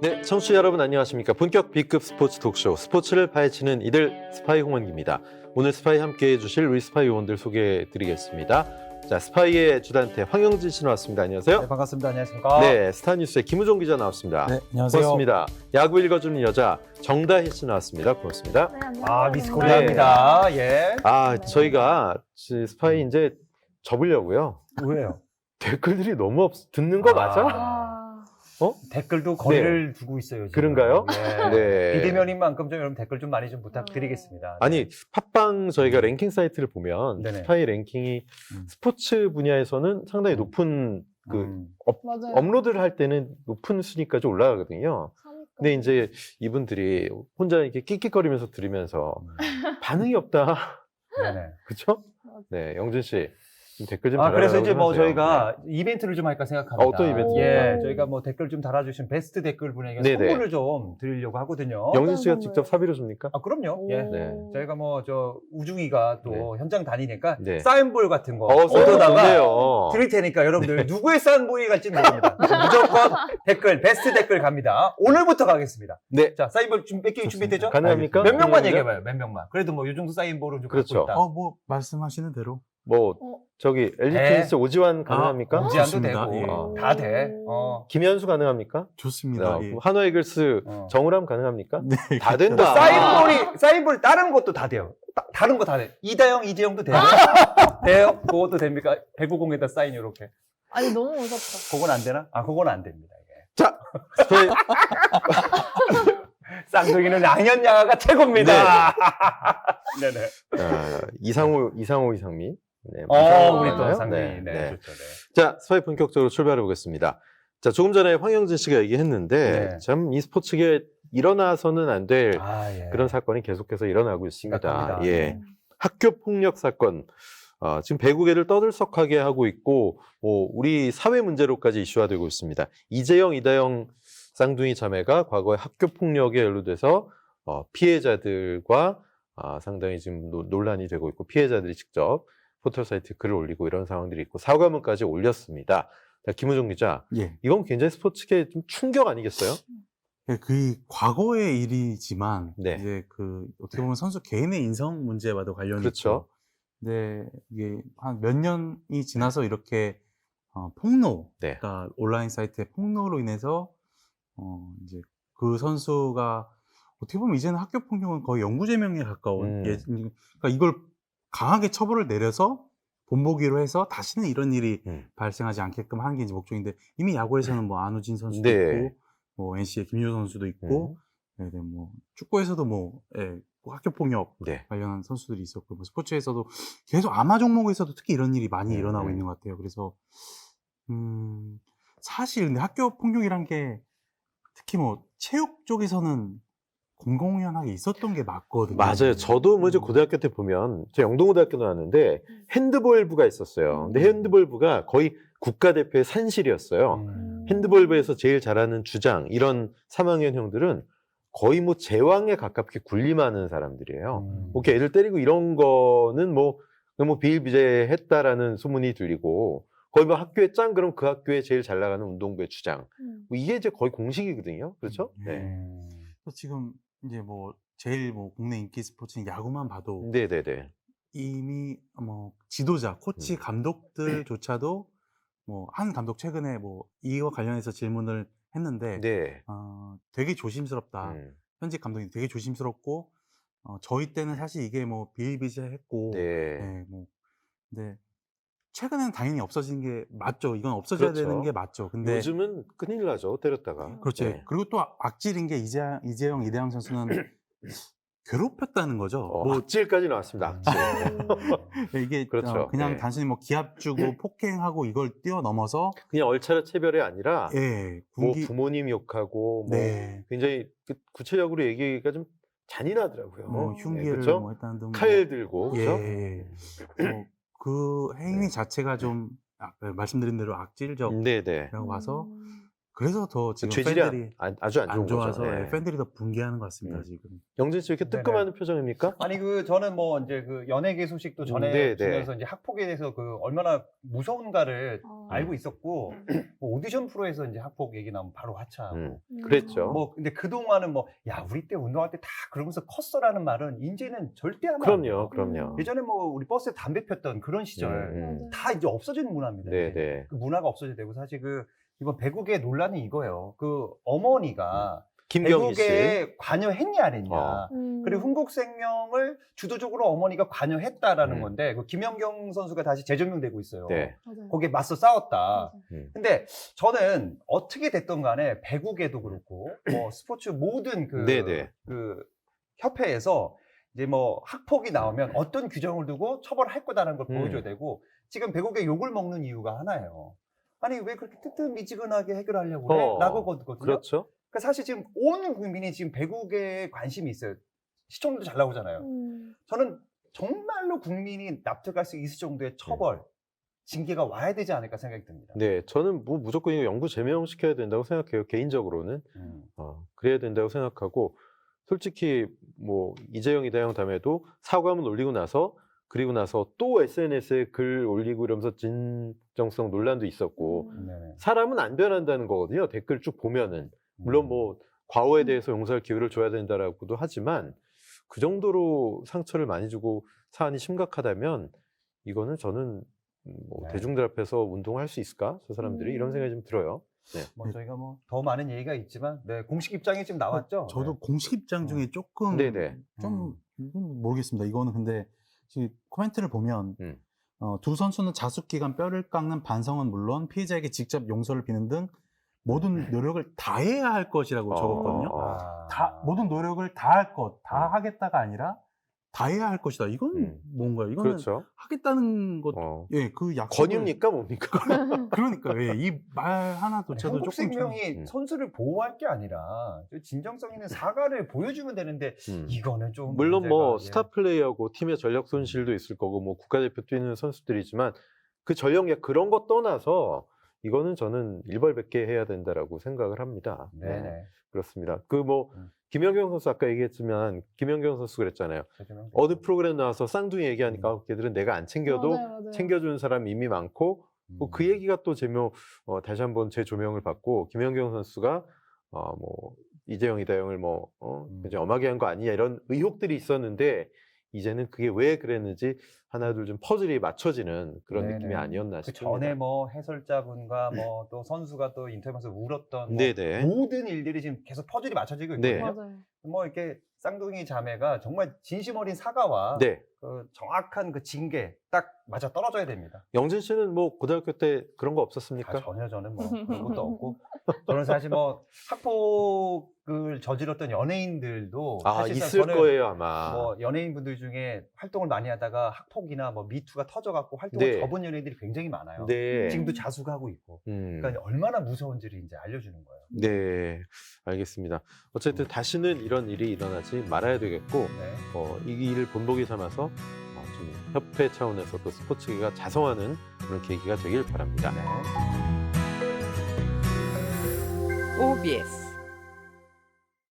네, 청취자 여러분 안녕하십니까? 본격 B급 스포츠 토크쇼 스포츠를 파헤치는 이들 스파이 홍원기입니다. 오늘 스파이 함께 해 주실 우리 스파이 요원들 소개해 드리겠습니다. 자, 스파이의 주단태 황영진 씨 나왔습니다. 안녕하세요. 네, 반갑습니다. 안녕하십니까? 네, 스타뉴스의 김우종 기자 나왔습니다. 네, 안녕하세요. 고맙습니다. 야구 읽어주는 여자 정다희 씨 나왔습니다. 고맙습니다. 네, 안녕하세요. 아, 미스 코리아입니다. 예. 아, 저희가 지- 스파이 이제 접으려고요. 왜요? 댓글들이 너무 없, 듣는 거 맞아? 와. 댓글도 거리를 두고 있어요. 지금. 그런가요? 예. 네. 비대면인 만큼 좀 여러분 댓글 좀 많이 좀 부탁드리겠습니다. 아니 팟빵 저희가 랭킹 사이트를 보면 네네. 스파이 랭킹이 음. 스포츠 분야에서는 상당히 높은 그 음. 맞아요. 업로드를 할 때는 높은 순위까지 올라가거든요. 근데 이제 이분들이 혼자 이렇게 끽끽거리면서 들으면서 반응이 없다. 네네. 그렇죠? 네, 영준 씨좀 댓글 좀 아, 그래서 이제 뭐 하세요. 저희가 이벤트를 좀 할까 생각합니다. 어, 어떤 이벤트입니까? 예, 저희가 뭐 댓글 좀 달아주신 베스트 댓글 분에게 네네. 선물을 좀 드리려고 하거든요. 네. 영준 씨가 직접? 사비로 줍니까? 아, 그럼요. 예. 네. 저희가 뭐 저 우중이가 또 현장 다니니까 네. 사인볼 같은 거 어, 얻어다가 좋네요. 드릴 테니까 여러분들 누구의 사인볼이 갈지 모릅니다. 무조건 댓글 베스트 댓글 갑니다. 오늘부터 가겠습니다. 네, 자 사인볼 좀 뺏기. 준비되죠? 가능합니까? 몇 명만? 얘기해봐요. 몇 명만. 그래도 뭐이 정도 사인볼은 좀 그렇죠. 갖고 있다. 어, 뭐 말씀하시는 대로. 뭐 어. 저기 LG 네. 트윈스 오지환 가능합니까? 아, 무제한도 좋습니다. 되고 예. 어. 다 돼. 어. 김현수 가능합니까? 좋습니다. 어, 예. 한화 이글스 어. 정우람 가능합니까? 네. 다 된다. 사인볼이 사인볼 다른 것도 다 돼요. 따- 다른 거 다 돼. 이다영, 이재영도 돼요. 돼요? 그것도 됩니까? 배구공에다 사인 이렇게. 아니 너무 무섭다. 그건 안 되나? 아, 그건 안 됩니다. 이게. 자, 스파이, 쌍둥이는 양현양아가 최고입니다. 네. 네 아, 이상호, 이상호, 이상미. 네, 어, 우리? 또 상둥이. 네, 네, 네. 좋죠. 네. 자, 스파이 본격적으로 출발해 보겠습니다. 자, 조금 전에 황영진 씨가 얘기했는데, 네. 참 이 스포츠계 일어나서는 안 될 아, 예. 그런 사건이 계속해서 일어나고 있습니다. 심각합니다. 예. 네. 학교 폭력 사건. 어, 지금 배구계를 떠들썩하게 하고 있고, 뭐, 우리 사회 문제로까지 이슈화되고 있습니다. 이재영, 이다영 쌍둥이 자매가 과거에 학교 폭력에 연루돼서 어, 피해자들과 아, 상당히 지금 노- 논란이 되고 있고, 피해자들이 직접 포털 사이트에 글을 올리고 이런 상황들이 있고, 사과문까지 올렸습니다. 자, 김우종 기자, 예. 이건 굉장히 스포츠계 좀 충격 아니겠어요? 예, 그 과거의 일이지만 네. 이제 그 어떻게 보면 선수 개인의 인성 문제와도 관련이 그렇죠. 있죠. 근데 이게 한 몇 년이 지나서 이렇게 어, 폭로, 네. 그러니까 온라인 사이트의 폭로로 인해서 어, 이제 그 선수가 어떻게 보면 이제는 학교 폭력은 거의 영구제명에 가까운 음. 예, 그러니까 이걸 강하게 처벌을 내려서 본보기로 해서 다시는 이런 일이 음. 발생하지 않게끔 하는 게 이제 목적인데 이미 야구에서는 뭐 안우진 선수도 네. 있고 뭐 NC의 김효 선수도 있고 네, 네, 뭐 축구에서도 뭐 예, 뭐 학교 폭력 네. 관련한 선수들이 있었고 뭐 스포츠에서도 계속 아마 종목에서도 특히 이런 일이 많이 음, 일어나고 음. 있는 것 같아요. 그래서 음 사실 근데 학교 폭력이란 게 특히 뭐 체육 쪽에서는 공공연하게 있었던 게 맞거든요. 맞아요. 저도 뭐 이제 음. 고등학교 때 보면, 저 영동고등학교 나왔는데, 핸드볼부가 있었어요. 근데 음. 핸드볼부가 거의 국가대표의 산실이었어요. 음. 핸드볼부에서 제일 잘하는 주장, 이런 3학년 형들은 거의 뭐 제왕에 가깝게 군림하는 사람들이에요. 음. 오케이, 애들 때리고 이런 거는 뭐, 뭐 비일비재했다라는 소문이 들리고, 거의 뭐 학교에 짱, 그럼 그 학교에 제일 잘 나가는 운동부의 주장. 음. 뭐 이게 이제 거의 공식이거든요. 그렇죠? 음. 네. 음. 그래서 지금 이제 뭐 제일 뭐 국내 인기 스포츠인 야구만 봐도 네네네. 이미 뭐 지도자, 코치, 음. 감독들조차도 뭐 한 감독 최근에 뭐 이와 관련해서 질문을 했는데 네. 어, 되게 조심스럽다. 음. 현직 감독이 되게 조심스럽고 어, 저희 때는 사실 이게 뭐 비일비재했고 네. 네, 뭐 근데 최근에는 당연히 없어진 게 맞죠. 이건 없어져야 그렇죠. 되는 게 맞죠. 근데 요즘은 큰일 나죠. 때렸다가. 그렇죠. 네. 그리고 또 악질인 게 이재, 이재영, 이대영 선수는 괴롭혔다는 거죠. 어, 뭐 악질까지 나왔습니다. 악질. 음. 이게 그렇죠. 어, 그냥 네. 단순히 뭐 기합 주고 폭행하고 이걸 뛰어넘어서 그냥 얼차려 체별이 아니라 예, 뭐 군기 부모님 욕하고 뭐 네. 굉장히 그 구체적으로 얘기가 좀 잔인하더라고요. 뭐 네, 흉기를 그렇죠? 뭐 했다는 등 칼 들고 예, 그렇죠? 예, 예. 뭐, 그 행위 네. 자체가 좀 아, 말씀드린 대로 악질적이라고 네, 네. 봐서 음. 그래서 더 지금 죄질이 안- 팬들이 안- 아주 안 좋은 안 좋아서 거죠. 네. 예, 팬들이 더 붕괴하는 것 같습니다 음. 지금. 영진 씨왜 이렇게 네네. 뜨끔하는 표정입니까? 아니 그 저는 뭐 이제 그 연예계 소식도 전해 네, 네. 주면서 이제 학폭에 대해서 그 얼마나 무서운가를 어. 알고 있었고 뭐 오디션 프로에서 이제 학폭 얘기 나오면 바로 하차하고 음, 음. 그랬죠. 뭐 근데 그 동안은 뭐 야 우리 때 운동할 때 다 그러면서 컸어라는 말은 이제는 절대 안. 그럼요, 그럼요. 예전에 뭐 우리 버스에 담배 폈던 그런 시절 음, 음. 다 이제 없어지는 문화입니다. 네. 네. 그 문화가 없어져야 되고 사실 그 이번 배국의 논란이 이거예요. 그 어머니가 김경희 씨. 배국에 관여했냐 안 했냐. 어. 음. 그리고 흥국생명을 주도적으로 어머니가 관여했다라는 음. 건데 그 김연경 선수가 다시 재조명되고 있어요. 네. 맞아요. 거기에 맞서 싸웠다. 맞아요. 음. 근데 저는 어떻게 됐던 간에 배국에도 그렇고 뭐 스포츠 모든 그, 네 네. 그 협회에서 이제 뭐 학폭이 나오면 어떤 규정을 두고 처벌할 거다라는 걸 음. 보여줘야 되고 지금 배국에 욕을 먹는 이유가 하나예요. 아니 왜 그렇게 뜨뜻미지근하게 해결하려고 그래? 어, 라고 거든요. 그렇죠. 그 사실 지금 온 국민이 지금 배국에 관심이 있어요. 시청률도 잘 나오잖아요. 음. 저는 정말로 국민이 납득할 수 있을 정도의 처벌, 징계가 와야 되지 않을까 생각이 듭니다. 네, 저는 뭐 무조건 이거 영구 제명 시켜야 된다고 생각해요. 개인적으로는. 음. 어, 그래야 된다고 생각하고 솔직히 뭐 이재영 이다영 다음에도 사과문 올리고 나서 그리고 나서 또 SNS에 글 올리고 이러면서 진정성 논란도 있었고 음. 사람은 안 변한다는 거거든요. 댓글 쭉 보면은 물론 뭐 과오에 대해서 용서할 기회를 줘야 된다라고도 하지만 그 정도로 상처를 많이 주고 사안이 심각하다면 이거는 저는 뭐 네. 대중들 앞에서 운동할 수 있을까? 저 사람들이 음. 이런 생각이 좀 들어요. 뭐 저희가 뭐 더 많은 얘기가 있지만 네, 공식 입장이 지금 나왔죠. 저도 네. 공식 입장 중에 조금 네네. 좀 이건 모르겠습니다. 이거는 근데 코멘트를 보면 음. 어, 두 선수는 자숙 기간 뼈를 깎는 반성은 물론 피해자에게 직접 용서를 비는 등 모든 노력을 다해야 할 것이라고 적었거든요. 어. 아. 다 모든 노력을 다 할 것, 다 음. 하겠다가 아니라 다 해야 할 것이다. 이건 음. 뭔가요? 이거는 그렇죠. 하겠다는 것, 어. 예, 그 약속. 권유입니까 뭡니까? 그러니까 예, 이 말 하나조차도 조금 좀- 한국생명이 음. 선수를 보호할 게 아니라 저 진정성 있는 사과를 보여주면 되는데 음. 이거는 좀 물론 뭐 문제가, 예. 스타 플레이하고 팀의 전력 손실도 있을 거고 뭐 국가대표 뛰는 선수들이지만 그 전력력 그런 거 떠나서 이거는 저는 일벌백계 해야 된다라고 생각을 합니다. 네, 네네. 그렇습니다. 그뭐 음. 김연경 선수 아까 얘기했지만 김연경 선수 그랬잖아요. 어느 프로그램 나와서 쌍둥이 얘기하니까 아, 걔들은 내가 안 챙겨도 맞아요, 맞아요. 챙겨주는 사람 이미 많고 뭐그 음. 얘기가 또 제묘 어, 다시 한번 재조명을 받고 김연경 선수가 어, 뭐 이재영 이다영을 뭐 어, 음. 이제 엄하게 한 거 아니냐 이런 의혹들이 있었는데 이제는 그게 왜 그랬는지 하나 둘 좀 퍼즐이 맞춰지는 그런 네네. 느낌이 아니었나 그 싶습니다. 전에 뭐 해설자분과 뭐 또 선수가 또 인터뷰에서 울었던 뭐 네네. 모든 일들이 지금 계속 퍼즐이 맞춰지고 네. 있거든요. 맞아요. 뭐 이렇게 쌍둥이 자매가 정말 진심 어린 사과와 네. 그 정확한 그 징계 딱 맞아 떨어져야 됩니다. 영진 씨는 뭐 고등학교 때 그런 거 아, 없었습니까? 전혀 저는 뭐 그런 것도 없고 저는 사실 뭐 학폭을 저질렀던 연예인들도 아 사실상 있을 저는 거예요 아마. 뭐 연예인분들 중에 활동을 많이 하다가 학폭 이나 뭐 미투가 터져갖고 활동을 네. 접은 연예인들이 굉장히 많아요. 네. 지금도 자수하고 있고. 음. 그러니까 얼마나 무서운지를 이제 알려주는 거예요. 네, 알겠습니다. 어쨌든 다시는 이런 일이 일어나지 말아야 되겠고 네. 어, 이 일을 본보기 삼아서 어, 좀 협회 차원에서 또 스포츠계가 자성하는 그런 계기가 되길 바랍니다. 네. OBS